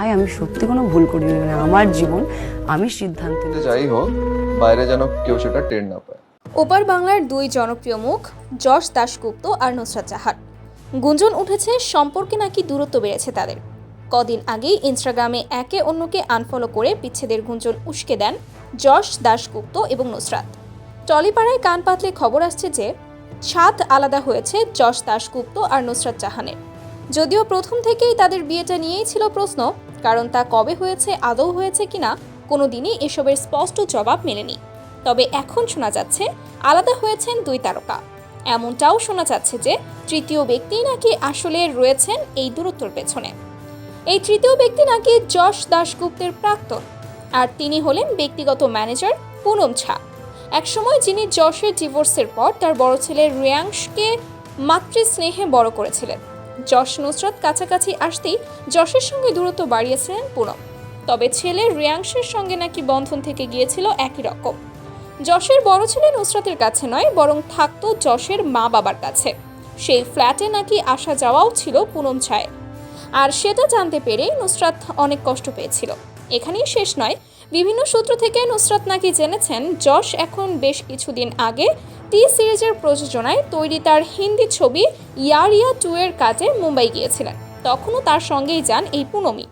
ভাই আমি সত্যি কোনো ভুল করিনি মানে আমার জীবন আমি সিদ্ধান্ত। যাই হোক বাইরে যেন কেউ সেটা টের না পায়। ওপার বাংলার দুই জনপ্রিয় মুখ যশ দাশগুপ্ত আর নুসরাত জাহান। গুঞ্জন উঠেছে সম্পর্কে নাকি দূরত্ব বেড়েছে তাদের। কদিন আগেই ইনস্টাগ্রামে একে অন্যকে আনফলো করে বিচ্ছেদের গুঞ্জন উস্কে দেন যশ দাশগুপ্ত এবং নুসরাত। টলিপাড়ায় কান পাতলে খবর আসছে যে ছাদ আলাদা হয়েছে যশ দাশগুপ্ত আর নুসরাত জাহানের। যদিও প্রথম থেকেই তাদের বিয়েটা নিয়েই ছিল প্রশ্ন, কারণ তা কবে হয়েছে, আদৌ হয়েছে কিনা কোনো দিনই এসবের স্পষ্ট জবাব মেলেনি। তবে এখন শোনা যাচ্ছে, আলাদা হয়েছেন দুই তারকা। এমনটাও শোনা যাচ্ছে যে, তৃতীয় ব্যক্তি নাকি আসলে রয়েছেন এই দূরত্বর পেছনে। এই তৃতীয় ব্যক্তি নাকি যশ দাশগুপ্তের প্রাক্তন, আর তিনি হলেন ব্যক্তিগত ম্যানেজার পুনম ঝা। একসময় যিনি যশের ডিভোর্সের পর তার বড় ছেলে রিয়াংশকে মাতৃস্নেহে বড় করেছিলেন। যশ নুসরাত কাছাকাছি আসতেই যশের সঙ্গে দূরত্ব বাড়িয়েছিলেন পুনম। তবে ছেলে রিয়াংশের সঙ্গে নাকি বন্ধন থেকে গিয়েছিল একই রকম। যশের বড় ছেলে নুসরাতের কাছে নয়, বরং থাকতো যশের মা বাবার কাছে। সেই ফ্ল্যাটে নাকি আসা যাওয়াও ছিল পুনম ছায়। আর সেটা জানতে পেরে নুসরাত অনেক কষ্ট পেয়েছিল। এখানেই শেষ নয় বিভিন্ন সূত্র থেকে নুসরাত নাকি জেনেছেন, যশ এখন বেশ কিছুদিন আগে টি সিরিজের প্রযোজনায় তৈরি তার হিন্দি ছবি ইয়ারিয়া টু এর কাজে মুম্বাই গিয়েছিলেন। তখনও তার সঙ্গেই যান এই পুনমি।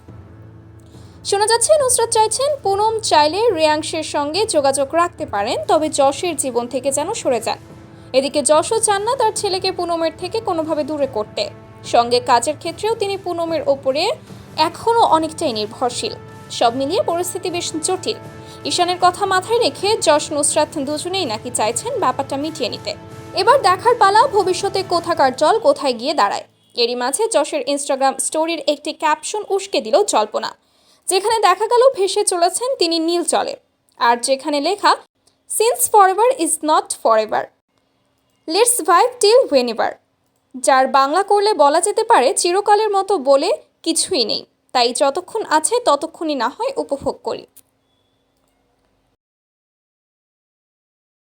শোনা যাচ্ছে, নুসরাত চাইছেন পুনম চাইলে রিয়াংশের সঙ্গে যোগাযোগ রাখতে পারেন, তবে যশের জীবন থেকে যেন সরে যান। এদিকে যশও চান না তার ছেলেকে পুনমের থেকে কোনোভাবে দূরে করতে। সঙ্গে কাজের ক্ষেত্রেও তিনি পুনমের ওপরে এখনও অনেকটাই নির্ভরশীল। সব মিলিয়ে পরিস্থিতি বেশ জটিল। ঈশানের কথা মাথায় রেখে যশ নুসরাত দুজনেই নাকি চাইছেন ব্যাপারটা মিটিয়ে নিতে। এবার দেখার পালা ভবিষ্যতে কোথাকার জল কোথায় গিয়ে দাঁড়ায়। এরই মাঝে যশের ইনস্টাগ্রাম স্টোরির একটি ক্যাপশন উস্কে দিল জল্পনা। যেখানে দেখা গেল ভেসে চলেছেন তিনি নীল জলে। আর যেখানে লেখা since forever is not forever let's vibe till whenever যার বাংলা করলে বলা যেতে পারে, চিরকালের মতো বলে কিছুই নেই। তাই যতক্ষণ আছে ততক্ষণই না হয় উপভোগ করি।